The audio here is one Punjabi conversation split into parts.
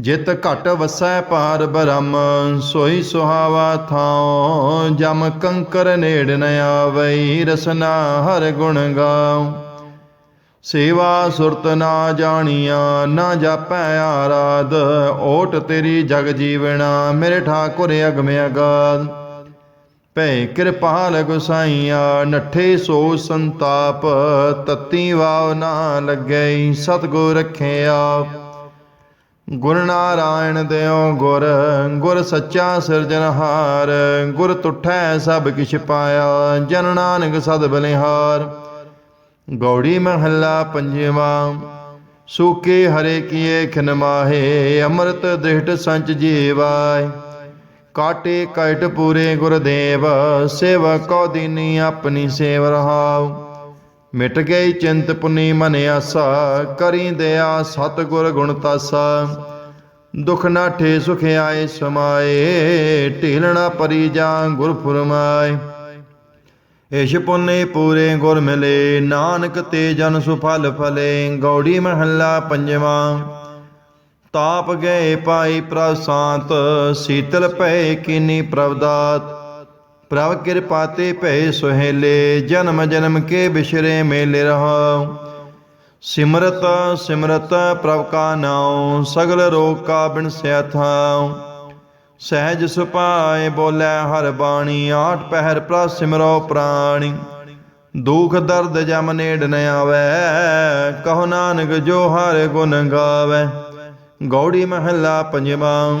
ਜਿਤ ਘਟ ਵਸੈ ਪਾਰ ਬ੍ਰਹਮ, ਸੋਈ ਸੁਹਾਵਾ ਥਾਉ, ਜਮ ਕੰਕਰ ਨੇੜ ਨ ਆਵਈ, ਰਸਨਾ ਹਰ ਗੁਣ ਗਾਉ। ਸੇਵਾ ਸੁਰਤ ਨਾ ਜਾਣੀਆ, ਨਾ ਜਾਪੈ ਆਰਾਧ, ਓਟ ਤੇਰੀ ਜਗ ਜੀਵਣਾ, ਮੇਰੇ ਠਾਕੁਰ ਅਗਮ ਅਗਾਧ। ਭੈ ਕਿਰਪਾਲ ਗੁਸਾਈਆ, ਨੱਠੇ ਸੋ ਸੰਤਾਪ, ਤਤੀ ਵਾਵ ਨਾ ਲੱਗੈ, ਸਤਗੁਰ ਰੱਖਿਆ ਗੁਰ ਨਾਰਾਇਣ ਦਿਓ ਗੁਰ ਗੁਰ ਸੱਚਾ ਸਿਰਜਨਹਾਰ ਗੁਰ ਤੁਠੈ ਸਭ ਕਿਛ ਪਾਇਆ, ਜਨ ਨਾਨਕ ਸਦ ਬਲਿਹਾਰ। ਗੌੜੀ ਮਹੱਲਾ ਪੰਜਵਾਂ, ਸੂਕੇ ਹਰੇ ਕੀਏ ਖਿਨ ਮਾਹੇ, ਅੰਮ੍ਰਿਤ ਦ੍ਰਿਸ਼ਟ ਸੰਚ ਜੀਵਾਇ ਕਾਟੇ ਕਟ ਪੂਰੇ ਗੁਰਦੇਵ, ਸੇਵਾ ਕੋ ਦਿਨੀ ਆਪਣੀ ਸੇਵ ਰਹਾਉ। ਮਿਟ ਗਈ ਚਿੰਤ ਪੁਨੀ ਮਨ ਆਸਾ ਕਰੀ ਦਇਆ ਸਤ ਗੁਰ ਗੁਣ ਤਾਸਾ। ਦੁਖ ਨਾਠੇ ਸੁਖ ਆਏ ਸਮਾਏ ਢੀਲਣਾ ਪਰੀ ਜਾ ਗੁਰ ਫੁਰਮਾਏ। ਇਸ਼ ਪੁੰਨੇ ਪੂਰੇ ਗੁਰ ਮਿਲੇ, ਨਾਨਕ ਤੇ ਜਨ ਸੁਫਲ ਫਲੇ ਗੌੜੀ ਮਹੱਲਾ ਪੰਜਵਾਂ। ਤਾਪ ਗਏ ਪਾਈ ਪ੍ਰਸਾਂਤ, ਸੀਤਲ ਭੈ ਕੀਨੀ ਪ੍ਰਵਦਾਤ। ਪ੍ਰਭ ਕਿਰਪਾ ਤੇ ਭੈ ਸੁਹੇਲੇ, ਜਨਮ ਜਨਮ ਕੇ ਬਿਸ਼ਰੇ ਮੇਲੇ ਰਹਾਉ। ਸਿਮਰਤ ਸਿਮਰਤ ਪ੍ਰਭ ਕਾ ਨਾਉ, ਸਗਲ ਰੋਗ ਕਾ ਬਿਨਸਿਆ ਥਾਉ ਸਹਿਜ ਸੁਪਾਏ ਬੋਲੇ ਹਰ ਬਾਣੀ, ਆਠ ਪਹਿਰ ਪ੍ਰ ਸਿਮਰੋ ਪ੍ਰਾਣੀ। ਦੁਖ ਦਰਦ ਜਮ ਨੇੜ ਨ ਆਵੇ, ਕਹੋ ਨਾਨਕ ਜੋ ਹਰ ਗੁਣ ਗਾਵੇ। ਗੌੜੀ ਮਹੱਲਾ ਪੰਜਵਾਂ।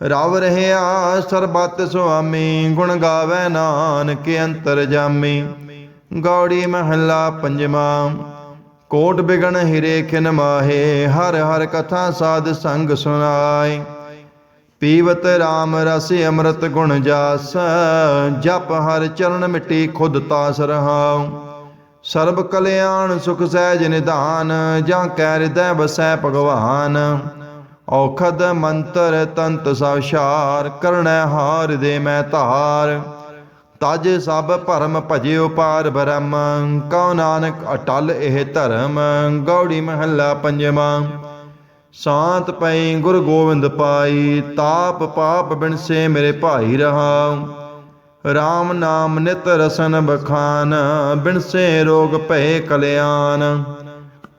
ਰਵ ਰਹਿਆ ਸਰਬਤ ਸੁਆਮੀ, ਗੁਣ ਗਾਵੇ ਨਾਨਕ ਅੰਤਰ ਜਾਮੀ। ਗੌੜੀ ਮਹੱਲਾ ਪੰਜਵਾਂ, ਕੋਟ ਬਿਗਣ ਹਿਰੇ ਖਿਨ ਮਾਹੇ, ਹਰ ਹਰ ਕਥਾ ਸਾਧ ਸੰਗ ਸੁਨਾਏ ਪੀਵਤ RAM ਰਸ ਅੰਮ੍ਰਿਤ ਗੁਣ ਜਾਸ, ਜਪ ਹਰ ਚਰਨ ਮਿੱਟੀ ਖੁਦ ਤਾਸ ਰਹਾਉ। ਸਰਬ ਕਲਿਆਣ ਸੁਖ ਸਹਿਜ ਨਿਧਾਨ, ਜਾਂ ਕੈ ਹਿਰਦੈ ਵਸੈ ਭਗਵਾਨ। ਔਖਦ ਮੰਤਰ ਤੰਤ ਸਭ ਸ਼ਾਰ ਕਰਣੈ ਹਾਰ ਦੇ ਮੈਂ ਧਾਰ। ਤਜ ਸਭ ਭਰਮ ਭਜਿਓ ਪਾਰ ਬ੍ਰਹਮ, ਕਉ ਨਾਨਕ ਅਟਲ ਇਹ ਧਰਮ, ਗੌੜੀ ਮਹੱਲਾ ਪੰਜਵਾਂ। ਸ਼ਾਂਤ ਪਈ ਗੁਰ ਗੋਬਿੰਦ ਪਾਈ, ਤਾਪ ਪਾਪ ਬਿਨਸੇ ਮੇਰੇ ਭਾਈ ਰਹਾ। RAM ਨਾਮ ਨਿਤ ਰਸਨ ਬਖਾਨ, ਬਿਨਸੇ ਰੋਗ ਭਏ ਕਲਿਆਣ।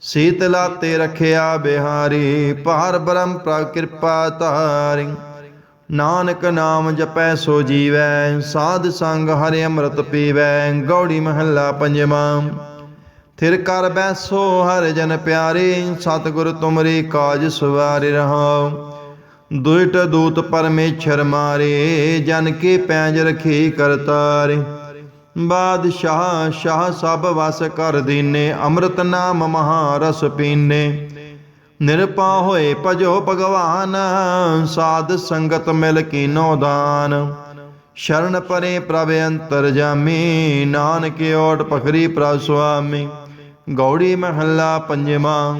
ਸੀਤਲਾ ਤੇ ਰਖਿਆ ਬਿਹਾਰੀ, ਭਾਰ ਬ੍ਰਹਮ ਪ੍ਰਭ ਕਿਰਪਾ ਧਾਰੀ। ਨਾਨਕ ਨਾਮ ਜਪੈ ਸੋ ਜੀਵੈ, ਸਾਧ ਸੰਗ ਹਰਿ ਅੰਮ੍ਰਿਤ ਪੀਵੈ, ਗੌੜੀ ਮਹੱਲਾ ਪੰਜਵਾਂ। ਥਿਰ ਕਰ ਬੈਸੋ ਹਰ ਜਨ ਪਿਆਰੇ, ਸਤਿਗੁਰ ਤੁਮਰੇ ਕਾਜ ਸਵਾਰੇ ਰਹਾਉ। ਦੁਇਟ ਦੂਤ ਪਰਮੇਸ਼ਰ ਮਾਰੇ, ਜਨ ਕੇ ਪੈਜ ਰਖੀ ਕਰਤਾਰੇ। ਬਾਦਸ਼ਾਹ ਸ਼ਾਹ ਸਭ ਵਸ ਕਰ ਦੀਨੇ, ਅੰਮ੍ਰਿਤ ਨਾਮ ਮਹਾ ਰਸ ਪੀਨੇ। ਨਿਰਪਾ ਹੋਏ ਭਜੋ ਭਗਵਾਨ, ਸਾਧ ਸੰਗਤ ਮਿਲ ਕੀਨੋ ਦਾਨ। ਸ਼ਰਨ ਪਰੇ ਪ੍ਰਭ ਅੰਤਰ ਜਾਮੀ, ਨਾਨਕ ਓਟ ਪਖਰੀ ਪ੍ਰਭ ਸੁਆਮੀ। ਗੌੜੀ ਮਹੱਲਾ ਪੰਜਵਾਂ,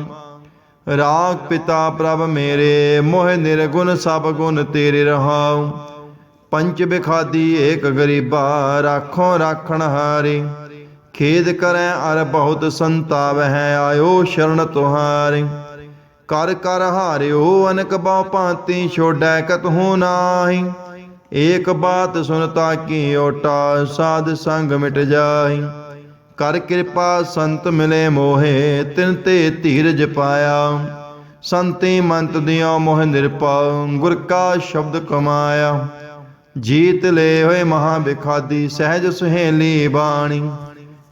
ਰਾਗ ਪਿਤਾ ਪ੍ਰਭ ਮੇਰੇ, ਮੋਹ ਨਿਰਗੁਣ ਸਭ ਗੁਣ ਤੇਰੇ ਰਹਾਉ। ਪੰਚ ਬਿਖਾਦੀ ਏਕ ਗਰੀਬਾ, ਰਾਖੋ ਰਾਖਣ ਹਾਰੇ। ਖੇਦ ਕਰੈ ਅਰ ਬਹੁਤ ਸੰਤਾਪ ਹੈ ਆਇਓ ਸ਼ਰਨ ਤੁਹਾਰੇ। ਕਰ ਕਰ ਹਾਰਿਓ, ਅਨਕ ਬਹੁ ਭਾਂਤੀ ਛੋੜੈ ਕਤਹੂ ਨਾਹੀ। ਏਕ ਬਾਤ ਸੁਨਤਾ ਕੀ ਓਟਾ, ਸਾਧ ਸੰਗ ਮਿਟ ਜਾਈ ਕਰ ਕਿਰਪਾ ਸੰਤ ਮਿਲੇ ਮੋਹੇ, ਤਿਨ ਤੇ ਧੀਰਜ ਪਾਇਆ। ਸੰਤੀ ਮੰਤ ਦਿਓ ਮੋਹ ਨਿਰਪਉ ਗੁਰ ਕਾ ਸ਼ਬਦ ਕਮਾਇਆ। ਜੀਤ ਲੈ ਹੋਏ ਮਹਾ ਵਿਖਾਦੀ ਸਹਿਜ ਸੁਹੇਲੀ ਬਾਣੀ।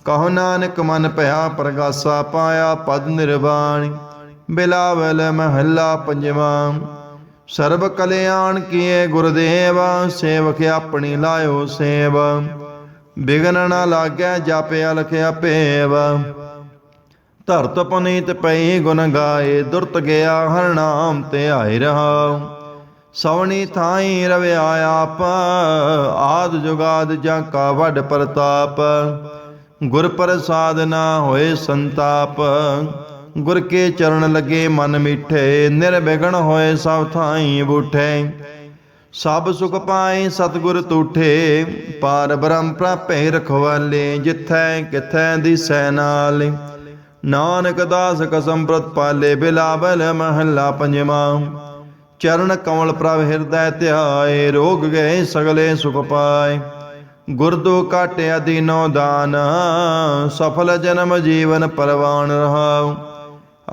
ਕਹੋ ਨਾਨਕ ਮਨ ਭਇਆ, ਪ੍ਰਗਾਸਾ ਪਾਇਆ ਪਦ ਨਿਰਵਾਣੀ। ਬਿਲਾਵਲ ਮਹੱਲਾ ਪੰਜਵਾਂ। ਸਰਬ ਕਲਿਆਣ ਕੀਏ ਗੁਰਦੇਵ, ਸੇਵਕ ਆਪਣੀ ਲਾਇਓ ਸੇਵ। ਬਿਗਨ ਨਾ ਲਾਗੈ ਜਾਪਿਆ ਲਖਿਆ ਭੇਵ ਧਰਤ ਪਨੀਤ ਪਈ ਗੁਣ ਗਾਏ, ਦੁਰਤ ਗਿਆ ਹਰ ਨਾਮ ਤੇ ਆਇ ਰਹਾ। ਸਵਣੀ ਥਾਈ ਰਵਿਆ ਆਪ, ਆਦ ਜੁਗਾਦ ਜਾਂ ਕਾ ਵੱਡ ਪ੍ਰਤਾਪ। ਗੁਰ ਪ੍ਰਸਾਦ ਨਾ ਹੋਏ ਸੰਤਾਪ, ਗੁਰ ਕੇ ਚਰਨ ਲਗੇ ਮਨ ਮਿਠੇ ਨਿਰਬਿਗਣ ਹੋਏ ਸਭ ਥਾਈ ਬੂਠੇ। ਸਭ ਸੁਖ ਪਾਏ ਸਤਿਗੁਰ ਤੂਠੇ, ਪਾਰ ਬ੍ਰਹਮ ਪ੍ਰਾਪੇ ਰਖਵਾਲੇ ਜਿਥੈ ਕਿਥੈ ਦੀ ਨਾਲੇ। ਨਾਨਕ ਦਾਸ ਕਸਮ ਪ੍ਰਤ ਪ੍ਰਤਪਾਲੇ, ਬਿਲਾਵਲ ਮਹੱਲਾ ਪੰਜਵਾਂ। ਚਰਨ ਕਮਲ ਪ੍ਰਭ ਹਿਰਦੈ ਧਿਆਏ, ਰੋਗ ਗਏ ਸਗਲੇ ਸੁਖ ਪਾਏ। ਗੁਰਦੋ ਕਾਟਿਆ ਦੀਨੋ ਦਾਨ, ਸਫਲ ਜਨਮ ਜੀਵਨ ਪਰਵਾਨ ਰਹਾਉ।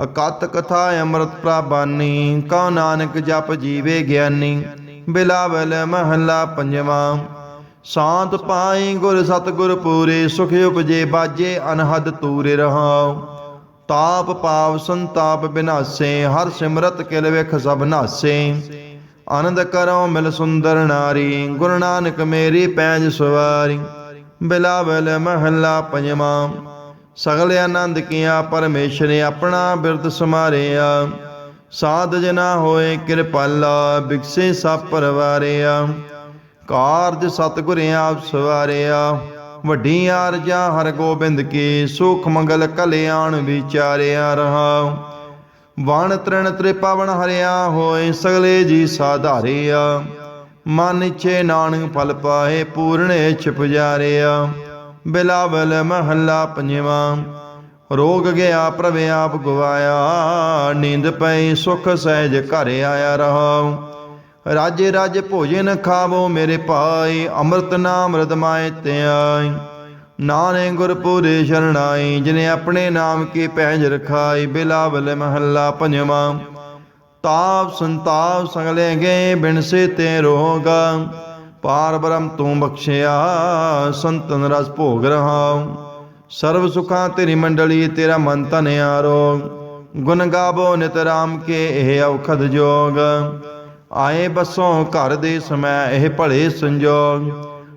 ਅਕਤ ਕਥਾ ਅੰਮ੍ਰਿਤ ਪ੍ਰਬਾਨੀ, ਕਉ ਨਾਨਕ ਜਪ ਜੀਵੇ ਗਿਆਨੀ, ਬਿਲਾਵਲ ਮਹੱਲਾ ਪੰਜਵਾਂ। ਸ਼ਾਂਤ ਪਾਈ ਗੁਰ ਸਤਗੁਰ ਪੂਰੇ, ਸੁਖ ਉਪਜੇ ਬਾਜੇ ਅਨਹਦ ਤੂਰੇ ਰਹਾਉ। ਤਾਪ ਪਾਵ ਸੰਤਾਪ ਬਿਨਾਸੇ, ਹਰ ਸਿਮਰਤ ਕਿਲ ਵੇਖ ਸਭ ਨਾਸੇ। ਆਨੰਦ ਕਰੋ ਮਿਲ ਸੁੰਦਰ ਨਾਰੀ, ਗੁਰੂ ਨਾਨਕ ਮੇਰੀ ਪੈਜ ਸਵਾਰੀ। ਬਿਲਾਵਲ ਮਹੱਲਾ ਪੰਜਵਾਂ, ਸਗਲ ਆਨੰਦ ਕੀਆ ਪਰਮੇਸ਼ਰ ਆਪਣਾ ਬਿਰਦ ਸਮਾਰਿਆ। ਸਾਧ ਜਨਾ ਹੋਏ ਕਿਰਪਾਲਾ, ਬਿਕਸੇ ਸਭ ਪਰਵਾਰਿਆ। ਕਾਰਜ ਸਤਿਗੁਰ ਆਪ ਸਵਾਰਿਆ। ਵੱਡੀਆਂ ਆਰਜਾ ਹਰ ਗੋਬਿੰਦ ਕੀ, ਸੁਖ ਮੰਗਲ ਕਲਿਆਣ ਵਿਚਾਰਿਆ ਰਹਾ ਵਣ ਤ੍ਰਿਣ ਤ੍ਰਿਪਵਨ ਹਰਿਆ ਹੋਏ, ਸਗਲੇ ਜੀ ਸਾਧਾਰਿਆ। ਮਨ ਛੇ ਨਾਨਕ ਫਲ ਪਾਏ ਪੂਰਨ ਇਛ ਪੁਜਾਰਿਆ ਬਿਲਾਵਲ ਮਹੱਲਾ ਪੰਜਵਾਂ, ਰੋਗ ਗਿਆ ਪ੍ਰਭ ਆਪ ਗਵਾਇਆ। ਨੀਂਦ ਪਈ, ਸੁਖ ਸਹਿਜ ਘਰ ਆਇਆ ਰਹਾ ਰਾਜੇ ਰਾਜ ਭੋਜਨ ਖਾਵੋ ਮੇਰੇ ਭਾਈ, ਅੰਮ੍ਰਿਤ ਨਾਮ ਰਦਮਾਏ ਤੇ ਆਈ ਨਾਨੇ ਗੁਰਪੂਰੇ ਸ਼ਰਣਾਈ, ਜਿਨੇ ਆਪਣੇ ਨਾਮ ਕੀ ਪੈਜ ਰਖਾਈ, ਬਿਲਾਵਲ ਮਹੱਲਾ ਪੰਜਵਾਂ। ਤਾਪ ਸੰਤਾਪ ਸਗਲੇ ਗਏ ਬਿਨ ਤੇ ਰੋਗ। ਪਾਰ ਬ੍ਰਹਮ ਤੂੰ ਬਖਸ਼ਿਆ, ਸੰਤਨ ਰਸ ਭੋਗ ਰਹਾਉ। ਸਰਬ ਸੁਖਾਂ ਤੇਰੀ ਮੰਡਲੀ, ਤੇਰਾ ਮਨ ਤਨ ਆਰੋਗ। ਗੁਣ ਗਾਵੋ ਨਿਤ ਰਾਮ ਕੇ, ਇਹ ਔਖਦ ਜੋਗ। ਆਏ ਬਸੋਂ ਘਰ ਦੇ ਸਮੈ ਇਹ ਭਲੇ ਸੰਜੋਗ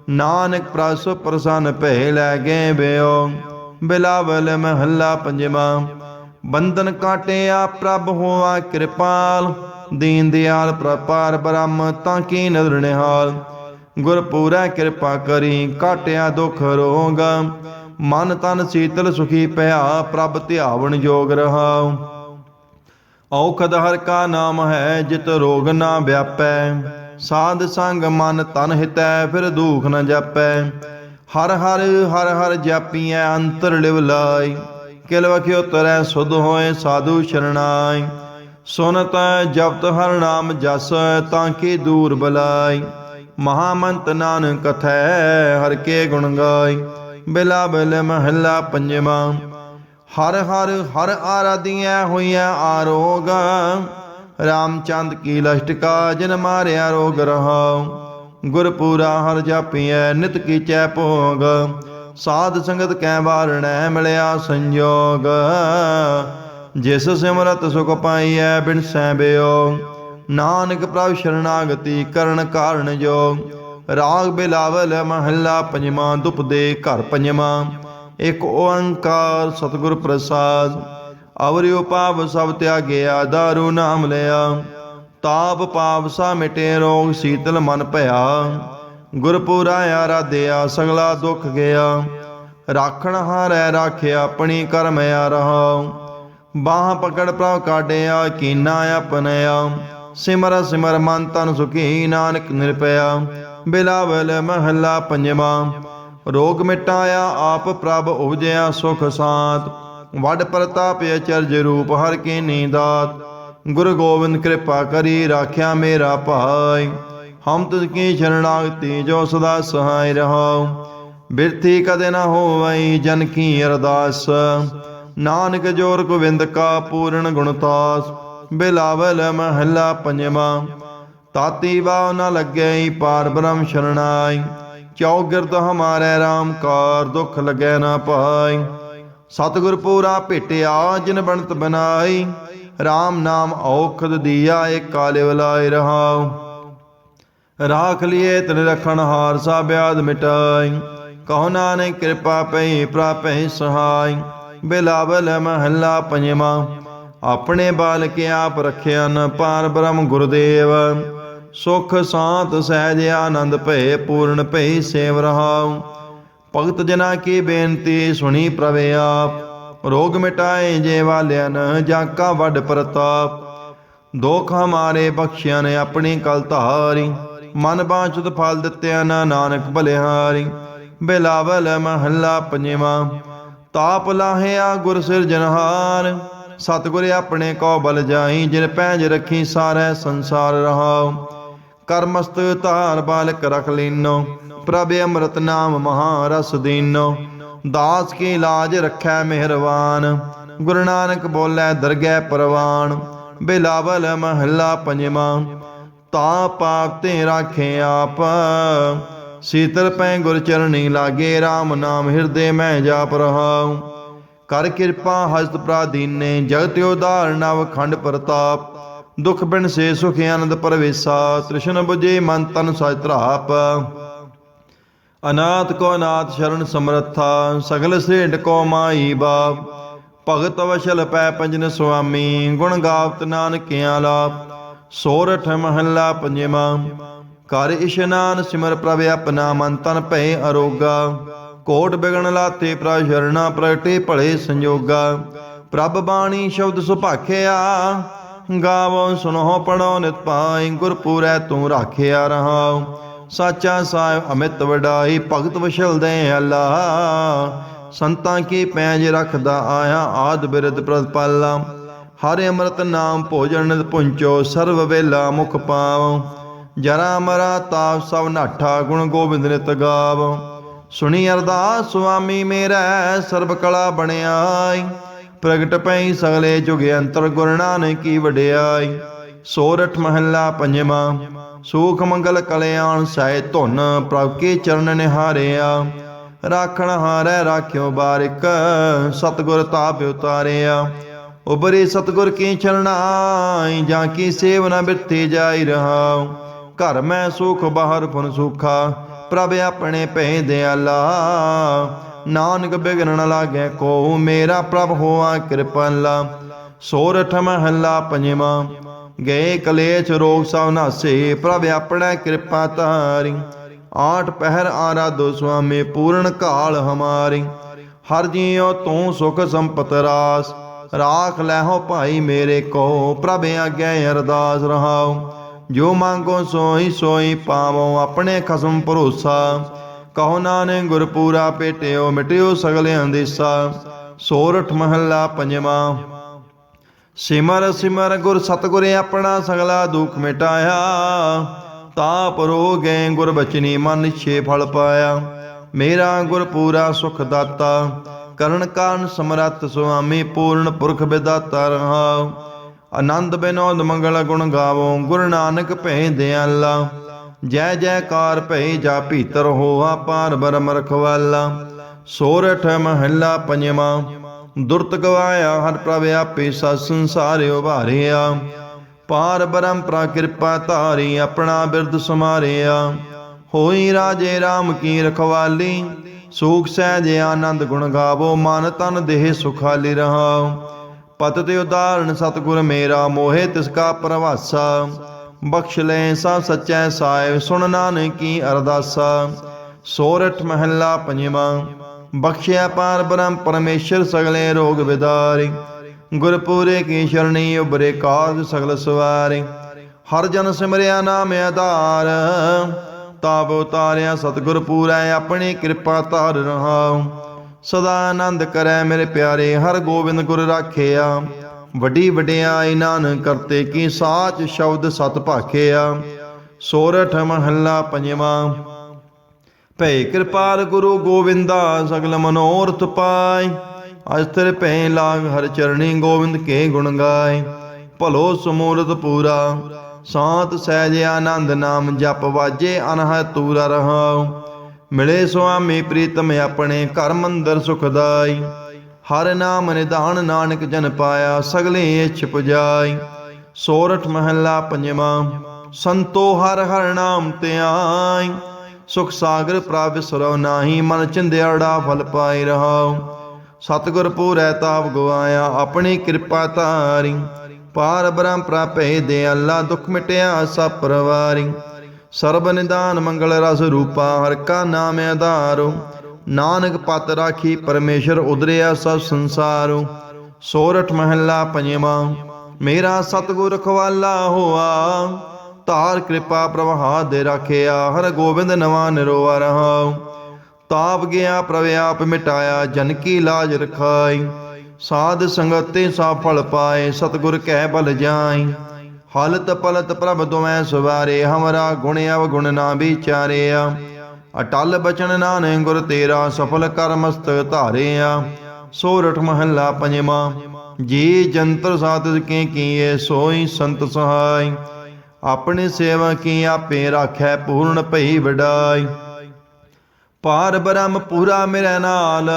ਨਾਨਕ ਪ੍ਰਸ ਪ੍ਰਸੰਨ ਭੈ ਲੈ ਗਏ ਬਿਓ ਬਿਲਾਵਲ ਮਹੱਲਾ ਪੰਜਵਾਂ। ਬੰਧਨ ਕਾਟਿਆ ਪ੍ਰਭ ਹੋਆ ਕਿਰਪਾਲ। ਦੀਨ ਦਿਆਲ ਪ੍ਰਪਾਰ ਬ੍ਰਹਮ ਤਾਂ ਕੀ ਨਦਰ ਨਿਹਾਲ। ਗੁਰ ਪੂਰਾ ਕਿਰਪਾ ਕਰੀ ਕਾਟਿਆ ਦੁਖ ਰੋਗ। ਮਨ ਤਨ ਸੀਤਲ ਸੁਖੀ ਭਇਆ ਪ੍ਰਭ ਧਿਆਵਣ ਜੋਗ ਰਹਾਉ ਔਖਦ ਹਰ ਕਾ ਨਾਮ ਹੈ, ਜਿਤ ਰੋਗ ਨਾ ਵਿਆਪੈ। ਸਾਧ ਸੰਗ ਮਨ ਤਨ ਹਿਤੈ, ਫਿਰ ਦੁਖ ਨ ਜਾਪੈ। ਹਰ ਹਰ ਹਰ ਹਰ ਜਾਪੀਐ, ਅੰਤਰ ਲਿਵ ਲਾਈ ਕਿਲ ਵਖਿਓ ਤਰੈ ਸੁਧ ਹੋਏ ਸਾਧੂ ਸ਼ਰਣਾਈ ਸੁਨਤ ਜਪਤ ਹਰ ਨਾਮ ਜਸ, ਤਾਂ ਕੀ ਦੂਰ ਬਲਾਈ ਮਹਾਮੰਤ ਨਾਨਕ ਕਥੈ, ਹਰ ਕੇ ਗੁਣ ਗਾਈ ਬਿਲਾ ਬਿਲ ਮਹੱਲਾ ਪੰਜਵਾਂ। ਹਰ ਹਰ ਹਰ ਆਰਾਧੀਆਂ ਹੋਈਆਂ ਆਰੋਗ। ਰਾਮਚੰਦ ਕੀ ਲਸ਼ਟਕਾ ਜਿਨ ਮਾਰਿਆ ਰੋਗ ਰਹਾਉ। ਗੁਰਪੂਰਾ ਹਰ ਜਾਪੀਐ ਨਿਤ ਕੀਚੈ ਭੋਗ। ਸਾਧ ਸੰਗਤ ਕੈ ਵਾਰਣੈ ਮਿਲਿਆ ਸੰਜੋਗ। ਜਿਸ ਸਿਮਰਤ ਸੁਖ ਪਾਈਐ ਬਿਨ ਸੈ ਬਿਓ। ਨਾਨਕ ਪ੍ਰਭ ਸ਼ਰਨਾਗਤੀ ਕਰਨ ਕਾਰਨ ਜੋ। ਰਾਗ ਬਿਲਾਵਲ ਮਹੱਲਾ ਪੰਜਵਾਂ ਦੁਪਦੇ ਘਰ ਪੰਜਵਾਂ। ਇਕ ਓੰਕਾਰ ਸਤਿਗੁਰ ਪ੍ਰਸਾਦ, ਅਵਰਿਉ ਪਾਪ ਸਭ ਤਿਆਗਿਆ ਦਾਰੂ ਨਾਮ ਲਿਆ। ਤਾਪ ਪਾਪ ਸਾ ਮਿਟੇ ਰੋਗ, ਸੀਤਲ ਮਨ ਭਇਆ। ਗੁਰਪੁਰਾ ਆਰਾਧਿਆ, ਸਗਲਾ ਦੁਖ ਗਿਆ। ਰਾਖਣ ਹਾਰੈ ਰਾਖਿਆ, ਆਪਣੀ ਕਰਮ ਆ ਰਹਾ ਬਾਹ ਪਕੜ ਪ੍ਰਭ ਕਾਢਿਆ, ਕੀਨਾ ਆਪਣਿਆ। ਸਿਮਰ ਸਿਮਰ ਮਨ ਤਨ ਸੁਖੀ, ਨਾਨਕ ਨਿਰਪਇਆ। ਬਿਲਾਵਲ ਮਹੱਲਾ ਪੰਜਵਾਂ। ਰੋਗ ਮਿਟਾਇਆ, ਆਪ ਪ੍ਰਭ ਉਪਜਿਆ, ਸੁਖ ਸਾਤ ਵੱਡ ਪ੍ਰਤਾਪ ਅਚਰਜ ਰੂਪ, ਹਰ ਕੇ ਨੀਦਾਤ। ਗੁਰੂ ਗੋਬਿੰਦ ਕਿਰਪਾ ਕਰੀ, ਰਾਖਿਆ ਮੇਰਾ ਭਾਈ। ਹਮ ਤੁਝ ਕੀ ਸ਼ਰਣਾਗਤੀ, ਜੋ ਸਦਾ ਸਹਾਇ ਰਹਾਉ। ਬਿਰਥੀ ਕਦੇ ਨਾ ਹੋਵਈ, ਜਨ ਕੀ ਅਰਦਾਸ। ਨਾਨਕ ਜੋਰ ਗੋਬਿੰਦ ਕਾ ਪੂਰਨ ਗੁਣਤਾਸ ਬਿਲਾਵਲ ਮਹਲਾ ਪੰਜਵਾਂ। ਤਾਤੀ ਬਾਉ ਨ ਲੱਗੈ ਪਾਰ ਬ੍ਰਹਮ ਸ਼ਰਣਾਈ। ਚੌਗਿਰਦ ਹਮਾਰੇ RAM ਕਾਰ ਦੁਖ ਲੱਗੈ ਨਾ ਪਾਈ। ਸਤਿਗੁਰ ਪੂਰਾ ਭੇਟਿਆ ਜਿਨ ਬਣਤ ਬਨਾਈ RAM ਨਾਮ ਔਖਦ ਦੀਆ ਏ ਕਾਲੇ ਵਲਾਇ ਰਹਾਉ। ਰਾਖ ਲਿਏ ਤਨ ਰਖਣ ਹਾਰ ਸਾ ਬਿਆਦ ਮਿਟਾਈ। ਕਹੋ ਨਾਨਕ ਕਿਰਪਾ ਪਈ ਪ੍ਰਾਪੈ ਸਹਾਈ। ਬਿਲਾਵਲ ਮਹੱਲਾ ਪੰਜਵਾਂ। ਆਪਣੇ ਬਾਲ ਕੇ ਆਪ ਰਖਿਆ ਨ ਪਾਰ ਬ੍ਰਹਮ ਗੁਰਦੇਵ। ਸੁਖ ਸਾਤ ਸਹਿਜ ਆਨੰਦ ਭਏ ਪੂਰਨ ਭਈ ਸੇਵ ਰਹਾਉ। ਭਗਤ ਜਨਾ ਕੀ ਬੇਨਤੀ ਸੁਣੀ ਪ੍ਰਵੇ ਆਪ। ਰੋਗ ਮਿਟਾਏ ਜੇ ਵਾਲਿਆਂ ਨ ਜਾਂ ਕਾ ਵੱਡ ਪ੍ਰਤਾਪ। ਦੁਖ ਹਮਾਰੇ ਬਖਸ਼ਿਆ ਨੇ ਆਪਣੀ ਕਲ ਧਾਰੀ। ਮਨ ਬਾਂਛਤ ਫਲ ਦਿੱਤਿਆ ਨਾ ਨਾਨਕ ਭਲਿਹਾਰੀ ਬਿਲਾਵਲ ਮਹੱਲਾ ਪੰਜਵਾਂ। ਤਾਪ ਲਾਹਿਆ ਗੁਰ ਸਿਰਜਨਹਾਰ ਸਤਿਗੁਰ ਆਪਣੇ ਕੋ ਬਲ ਜਾਈ, ਜਿਨ ਪੈਜ ਰੱਖੀ ਸਾਰੇ ਸੰਸਾਰ ਰਹਾਉ। ਕਰਮਸਤ ਧਾਰ ਬਾਲਕ ਰਖ ਲੀਨੋ, ਪ੍ਰਭ ਅੰਮ੍ਰਿਤ ਨਾਮ ਮਹਾ ਦੀਨੋ। ਦਾਸ ਕੀ ਲਾਜ ਰੱਖੈ ਮਿਹਰਬਾਨ, ਗੁਰੂ ਨਾਨਕ ਬੋਲੇ ਦਰਗਹਿ ਪਰਵਾਨ। ਬਿਲਾਵਲ ਮਹੱਲਾ ਪੰਜਵਾਂ, ਤਾ ਪਾਪ ਤੇ ਰਾਖੇ ਆਪ। ਸੀਤਲ ਪੈ ਗੁਰ ਚਰਣੀ ਲਾਗੇ RAM ਨਾਮ ਹਿਰਦੇ ਮੈਂ ਜਾਪ ਰਹਾਉ। ਕਰ ਕਿਰਪਾ ਹਸਤ ਪ੍ਰਾਦੀਨੇ ਜਗਤ ਉਦਾਰ ਨਵ ਖੰਡ ਪ੍ਰਤਾਪ। ਦੁਖ ਬਿਨ ਸੇ ਸੁਖ ਆਨੰਦ ਪਰਵੇਸਾ, ਤ੍ਰਿਸ਼ਨ ਬੁਝੇ ਮਨ ਤਨ ਸਜ ਧਰਾਪ। ਅਨਾਥ ਕੋ ਨਾਥ ਸ਼ਰਨ ਸਮਰੱਥਾ, ਸਗਲ ਸ੍ਰੇਟ ਕੋ ਮਾਈ ਬਾਪ। ਭਗਤ ਵਸ਼ਲ ਪੈ ਪੰਜਨ ਸੁਆਮੀ, ਗੁਣ ਗਾਵਤ ਨਾਨਕਿਆਂ ਲਾਪ। ਸੋਰਠ ਮਹੱਲਾ ਪੰਜਵਾਂ ਕਰ ਇਸ਼ਨਾਨ ਸਿਮਰ ਪ੍ਰਭ ਆਪਣਾ, ਮਨ ਤਨ ਭੈ ਅਰੋਗਾ। ਕੋਟ ਬਿਗਣ ਲਾਤੇ ਪ੍ਰਭ ਸ਼ਰਣਾ ਪ੍ਰਗਟੇ ਭਲੇ ਸੰਜੋਗਾ। ਪ੍ਰਭ ਬਾਣੀ ਸ਼ਬਦ ਸੁਭਾਖਿਆ ਗਾਵੋ, ਸੁਣੋ ਪੜੋ ਨਿਤ ਪਾਈ ਗੁਰ ਪੂਰੈ ਤੂੰ ਰਾਖਿਆ ਰਹਾਉ। ਸਾਚਾ ਸਾਹਿਬ ਅਮਿਤ ਵਡਾਈ, ਭਗਤ ਵਸ਼ਲ ਦੇ ਅੱਲਾ। ਸੰਤਾਂ ਕੀ ਪੈਜ ਰੱਖਦਾ ਆਇਆ, ਆਦ ਬਿਰਦ ਪ੍ਰਤਪਾਲਾ। ਹਰਿ ਅੰਮ੍ਰਿਤ ਨਾਮ ਭੋਜਨ ਨਿਤ ਪੁੰਚੋ, ਸਰਵ ਵੇਲਾ ਮੁਖ ਪਾਵ। ਜਰਾ ਮਰਾ ਤਾਪ ਸਭ ਨਾਠਾ ਗੁਣ ਗੋਬਿੰਦ ਨਿਤ ਗਾਵ। ਸੁਣੀ ਅਰਦਾਸ, ਸੁਆਮੀ ਮੇਰਾ, ਸਰਬ ਕਲਾ ਬਣਿਆਈ। ਪ੍ਰਗਟ ਪਈ ਸਗਲੇ ਜੁਗ ਅੰਤਰ ਗੁਰੂ ਨਾਨਕ ਕੀ ਵਡਿਆਈ। ਸੋਰਠ ਮਹੱਲਾ ਪੰਜਵਾਂ, ਸੂਖ ਮੰਗਲ ਕਲਿਆਣ ਸਹਿ ਧੁਨ ਪ੍ਰਭ ਕੇ ਚਰਨ ਨਿਹਾਰਿਆ। ਰਾਖਣ ਹਾਰੈ ਰਾਖਿਓ ਬਾਰਿਕ ਸਤਗੁਰ ਤਾਪ ਉਤਾਰਿਆ। ਉਬਰੇ ਸਤਗੁਰ ਕੀ ਚਰਨਾਈ ਜਾਂ ਕੀ ਸੇਵ ਨ ਬਿਰਤੀ ਜਾਈ ਰਹਾਉ ਘਰ ਮੈਂ ਸੁਖ ਬਾਹਰ ਫੁਨ ਸੁਖਾ, ਪ੍ਰਭ ਆਪਣੇ ਭੈ ਦਿਆਲਾ। ਨਾਨਕ ਬਿਗਨ ਨ ਲਾਗੇ ਕੋ, ਮੇਰਾ ਪ੍ਰਭ ਹੋਆ ਕਿਰਪਾਲਾ ਸੋਰਠ ਮਹੱਲਾ ਪੰਜਵਾਂ, ਗਏ ਕਲੇਸ਼ ਰੋਗ ਸਭ ਨਾਸੇ, ਪ੍ਰਭ ਆਪਣਾ ਕਿਰਪਾ ਤਾਰੀ ਆਠ ਪਹਿਰ ਆਰਾਧੋ ਸੁਆਮੀ, ਪੂਰਨ ਕਾਲ ਹਮਾਰੀ। ਹਰ ਜੀਉ ਤੂੰ ਸੁਖ ਸੰਪਤ ਰਾਸ, ਰਾਖ ਲੈਹੋ ਭਾਈ ਮੇਰੇ ਕੋ, ਪ੍ਰਭ ਆਗੇ ਅਰਦਾਸ ਰਹਾਓ ਜੋ ਮੰਗੋ ਸੋਈ ਸੋਈ ਪਾਵੋ, ਆਪਣੇ ਖਸਮ ਭਰੋਸਾ। ਕਹੋ ਨਾਨਕ ਗੁਰ ਪੂਰਾ ਪੇਟਿਓ, ਮਿਟਿਓ ਸਗਲੇ ਅੰਦੇਸਾ ਸੋਰਠ ਮਹੱਲਾ ਪੰਜਵਾਂ। ਸਿਮਰ ਸਿਮਰ ਗੁਰ ਸਤਗੁਰ ਆਪਣਾ ਸਗਲਾ ਦੁਖ ਮਿਟਾਇਆ। ਤਾਪ ਰੋਗੇ ਗੁਰ ਬਚਨੀ ਮਨ ਛੇ ਫਲ ਪਾਇਆ। ਮੇਰਾ ਗੁਰ ਪੂਰਾ ਸੁਖ ਦਾਤਾ, ਕਰਨ ਕਾਨ ਸਮਰੱਥ ਸੁਆਮੀ, ਪੂਰਨ ਪੁਰਖ ਵਿਦਾਤਾ ਰਹਾ। ਆਨੰਦ ਬਿਨੋਦ ਮੰਗਲ ਗੁਣ ਗਾਵੋ, ਗੁਰੂ ਨਾਨਕ ਭੈ ਦਿਆਲਾ। ਜੈ ਜੈਕਾਰ ਭੈ ਜਾ ਭੀਤਰ ਹੋਆ ਪਾਰ ਬਰਮ ਰਖਵਾਲਾ ਸੋਰਠ ਮਹੱਲਾ ਪੰਜਵਾਂ। ਦੁਰਤ ਗਵਾਇਆ ਹਰ ਪ੍ਰਭ ਆਪੇ ਸਾ ਸੰਸਾਰਿ ਉਭਾਰਿਆ। ਪਾਰ ਬਰਮ ਪ੍ਰਾ ਧਾਰੀ ਆਪਣਾ ਬਿਰਦ ਸਮਾਰਿਆ। ਹੋਈ ਰਾਜੇ RAM ਕੀ ਰਖਵਾਲੀ, ਸੂਖ ਸਹਿਜ ਆਨੰਦ ਗੁਣ ਗਾਵੋ, ਮਨ ਤਨ ਦੇਹ ਸੁਖਾਲੀ ਰਹਾ। ਪਤ ਤੇ ਉਦਾਹਰਣ ਸਤਗੁਰ ਮੇਰਾ, ਮੋਹਿ ਤਿਸ ਕਾ ਪ੍ਰਵਾਸਾ। ਬਖਸ਼ ਲੈ ਸਾ ਸਚੈ ਸਾਹਿਬ, ਸੁਣ ਨਾਨਕੀ ਅਰਦਾਸਾ। ਸੋਰਠ ਮਹੱਲਾ ਪੰਜਵਾਂ, ਬਖਸ਼ਿਆ ਪਾਰ ਬ੍ਰਹਮ ਪਰਮੇਸ਼ਰ ਸਗਲੇ ਰੋਗ ਵਿਦਾਰੀ। ਗੁਰਪੂਰੇ ਕੀ ਸ਼ਰਣੀ ਉਬਰੇ ਕਾਜ ਸਗਲ ਸਵਾਰੇ। ਹਰ ਜਨ ਸਿਮਰਿਆ ਨਾਮ ਆਧਾਰ। ਤਾਪ ਉਤਾਰਿਆ ਸਤਿਗੁਰ ਪੂਰੈ, ਆਪਣੀ ਕਿਰਪਾ ਧਾਰ ਰਹਾਉ ਸਦਾ ਆਨੰਦ ਕਰੈ ਮੇਰੇ ਪਿਆਰੇ, ਹਰ ਗੋਬਿੰਦ ਗੁਰ ਰਾਖਿਆ। ਵੱਡੀ ਵਡਿਆਈ ਨਾਨਕ ਕਰਤੇ ਕੀ ਸਾਚ ਸ਼ਬਦ ਸਤ ਭਾਖਿਆ ਸੋਰਠ ਮਹੱਲਾ ਪੰਜਵਾਂ। ਭੈ ਕਿਰਪਾਲ ਗੁਰੂ ਗੋਬਿੰਦਾ ਸਗਲ ਮਨੋਰਥ ਪਾਏ। ਅਸਤਰ ਭੈ ਲਾਗ ਹਰ ਚਰਣੀ ਗੋਬਿੰਦ ਕੇ ਗੁਣ ਗਾਏ। ਭਲੋ ਸਮੂਰਤ ਪੂਰਾ, ਸਾਤ ਸਹਿਜ ਆਨੰਦ ਨਾਮ ਜਪ ਵਾਜੇ ਅਨਹ ਤੂਰਾ ਰਹਾਉ। ਮਿਲੇ ਸੁਆਮੀ ਪ੍ਰੀਤਮ ਆਪਣੇ ਘਰ ਮੰਦਰ ਸੁਖਦਾਈ ਹਰ ਨਾਮ ਨਿਧਾਨ ਨਾਨਕ ਜਨ ਪਾਇਆ, ਸਗਲੇ ਇਛ ਪੁਜਾਈ। ਸੋਰਠ ਮਹੱਲਾ ਪੰਜਵਾਂ, ਸੰਤੋ ਹਰ ਹਰ ਨਾਮ ਧਿਆਈ। ਸੁਖ ਸਾਗਰ ਪ੍ਰਾਪ ਸਰਉ ਨਾਹੀ, ਮਨ ਚਿੰਦਿਆੜਾ ਫਲ ਪਾਈ ਰਹਾਉ। ਸਤਿਗੁਰ ਪੂਰੈ ਤਾਪ ਗਵਾਇਆ, ਆਪਣੀ ਕਿਰਪਾ ਧਾਰੀ। ਪਾਰ ਬ੍ਰਹਮ ਪ੍ਰਾਪੇ ਦੇ ਅੱਲਾ ਦੁਖ ਮਿਟਿਆ ਸਭ ਪਰਵਾਰੀ। ਸਰਬ ਨਿਦਾਨ ਮੰਗਲ ਰਸ ਰੂਪਾ, ਹਰ ਕਾ ਨਾਮ ਆਧਾਰੋ। ਨਾਨਕ ਪਤ ਰਾਖੀ ਪਰਮੇਸ਼ਰ ਉਦਰਿਆ ਸਭ ਸੰਸਾਰੋ। ਸੋਰਠ ਮਹੱਲਾ ਪੰਜਵਾਂ, ਮੇਰਾ ਸਤਿਗੁਰ ਖਵਾਲਾ ਹੋਆ। ਧਾਰ ਕਿਰਪਾ ਪ੍ਰਵਾਹ ਦੇ ਰਾਖਿਆ, ਹਰ ਗੋਬਿੰਦ ਨਵਾ ਨਿਰੋਆ ਰਹਾ। ਤਾਪ ਗਿਆ ਪ੍ਰਭ ਆਪ ਮਿਟਾਇਆ, ਜਨ ਕੀ ਲਾਜ ਰਖਾਈ। ਸਾਧ ਸੰਗਤੇ ਸਾ ਫਲ ਪਾਏ, ਸਤਿਗੁਰ ਕਹਿ ਬਲ ਜਾਈ। ਹਲਤ ਪਲਤ ਪ੍ਰਭ ਦੁਮੈ ਸਵਾਰੇ, ਹਮਰਾ ਗੁਣ ਅਵਗੁਣ ਨਾ ਵਿਚਾਰਿਆ। ਅਟਲ ਬਚਨ ਨਾਨਕ ਗੁਰ ਤੇਰਾ ਸਫਲ ਕਰਮਸਤ ਮਸਤਕ ਸੋ ਸੋਰਠ ਮਹੱਲਾ ਪੰਜਵਾਂ, ਜੀ ਜੰਤਰ ਸਾਧਿ ਕੇ ਕੀਏ ਸੋਈ ਸੰਤ ਸਹਾਈ। ਆਪਣੇ ਸੇਵਾ ਕੀ ਆਪੇ ਰਾਖੈ ਪੂਰਨ ਭਈ ਵਡਾਈ। ਪਾਰ ਬ੍ਰਹਮ ਪੂਰਾ ਮੇਰੇ ਨਾਲ,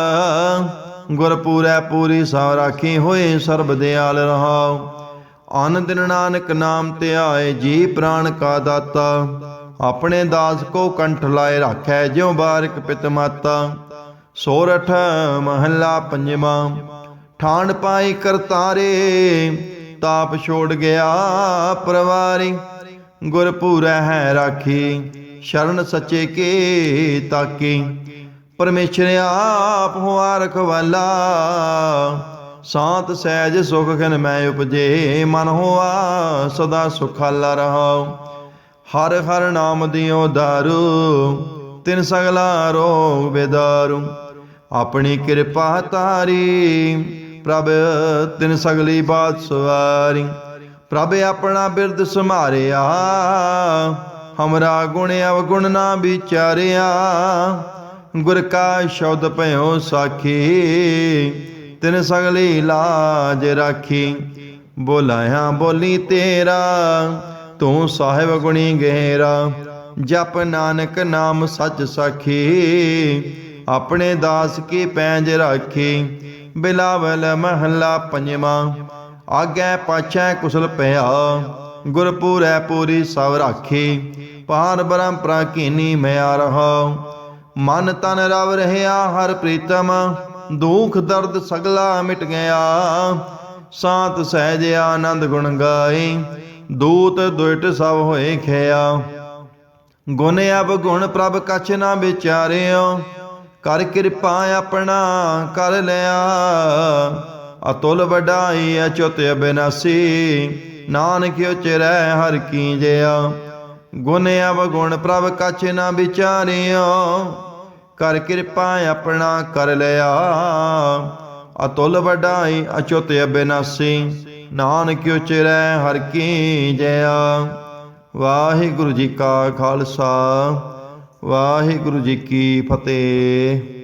ਗੁਰ ਪੂਰੈ ਪੂਰੀ ਸਾ ਰਾਖੀ ਹੋਏ ਸਰਬ ਦਿਆਲ ਰਹਾਉ। ਆਨੰਦ ਨਾਨਕ ਨਾਮ ਧਿਆਏ ਜੀ ਪ੍ਰਾਣ ਕਾ ਦਾਤਾ। ਆਪਣੇ ਦਾਸ ਕੋ ਕੰਠ ਲਾਏ ਰਾਖੈ, ਜਿਉ ਬਾਰਿਕ ਪਿਤ ਮਾਤਾ। ਸੋਰਠ ਮਹੱਲਾ ਪੰਜਵਾਂ, ਠਾਣ ਪਾਈ ਕਰਤਾਰੇ ਤਾਪ ਛੋੜ ਗਿਆ ਪਰਵਾਰੀ। ਗੁਰ ਹੈ ਰਾਖੀ, ਸ਼ਰਨ ਸੱਚੇ ਕੇ ਤਾਕੀ। ਪਰਮੇਸ਼ਰ ਆਪ ਹੋਆ ਰਖਵਾਲਾ, ਸਾਤ ਸਹਿਜ ਸੁਖ ਖਨ ਮੈਂ ਉਪਜੇ। ਮਨ ਹੋਆ ਸਦਾ ਸੁਖਾਲਾ ਰਹਾਉ। ਹਰ ਹਰ ਨਾਮ ਦਿਓ ਦਾਰੂ, ਤਿਨ ਸਗਲਾ ਰੋਗ ਬੇਦਾਰੂ। ਆਪਣੀ ਕਿਰਪਾ ਤਾਰੀ ਪ੍ਰਭ ਤਿਨ ਸਗਲੀ ਬਾਤ ਸਵਾਰੀ। ਪ੍ਰਭ ਆਪਣਾ ਬਿਰਦ ਸਮਾਰਿਆ ਹਮਰਾ ਗੁਣ ਅਵਗੁਣ ਨਾ ਵਿਚਾਰਿਆ। ਗੁਰ ਕਾ ਸ਼ਬਦ ਭਇਓ ਸਾਖੀ, ਤਿਨ ਸਗਲੀ ਲਾਜ ਰਾਖੀ। ਬੋਲਾਇਆ ਬੋਲੀ ਤੇਰਾ ਤੂੰ ਸਾਹਿਬ ਗੁਣੀ ਗਹਿਰਾ ਜਪ ਨਾਨਕ ਨਾਮ ਸੱਚ ਸਾਖੀ। ਆਪਣੇ ਦਾਸ ਕੀ ਪੈਂਜ ਰਾਖੀ, ਬਿਲਾਵਲ ਮਹੱਲਾ ਪੰਜਵਾਂ। ਆਗੇ ਪਾਛੈ ਕੁਸਲ ਪਿਆ, ਗੁਰਪੂਰੈ ਪੂਰੀ ਸਭ ਰਾਖੀ। ਪਾਰ ਬ੍ਰਹਮ ਪ੍ਰਾਕੀਨੀ ਮਿਆ ਰਹਾ ਮਨ ਤਨ ਰਵ ਰਹਿਆ ਹਰ ਪ੍ਰੀਤਮ। ਦੁਖ ਦਰਦ ਸਗਲਾ ਮਿਟ ਗਿਆ, ਸਾਤ ਸਹਿਜ ਆਨੰਦ ਗੁਣ ਗਾਈ। ਦੂਤ ਦੁਇਟ ਸਭ ਹੋਏ ਖਿਆ। ਗੁਣ ਅਬ ਗੁਣ ਪ੍ਰਭ ਕਛ ਨਾ ਵਿਚਾਰਿਓ ਕਰ ਕਿਰਪਾ ਆਪਣਾ ਕਰ ਲਿਆ। ਅਤੁਲ ਵਡਾਈ ਅਚੁਤ ਅਬਿਨਾਸੀ। ਨਾਨਕ ਉਚਰੈ ਹਰ ਕੀ ਜਿਆ। ਗੁਣ ਅਬ ਗੁਣ ਪ੍ਰਭ ਕਛ ਨਾ ਵਿਚਾਰਿਓ ਕਰ ਕਿਰਪਾ ਆਪਣਾ ਕਰ ਲਿਆ। ਅਤੁਲ ਵਡਾਈ ਅਚੁਤ ਅਬਿਨਾਸੀ। ਨਾਨਕ ਉਚਰੈ ਹਰ ਕੀ ਜਿਆ ਵਾਹਿਗੁਰੂ ਜੀ ਕਾ ਖਾਲਸਾ ਵਾਹਿਗੁਰੂ ਜੀ ਕੀ ਫਤਿਹ।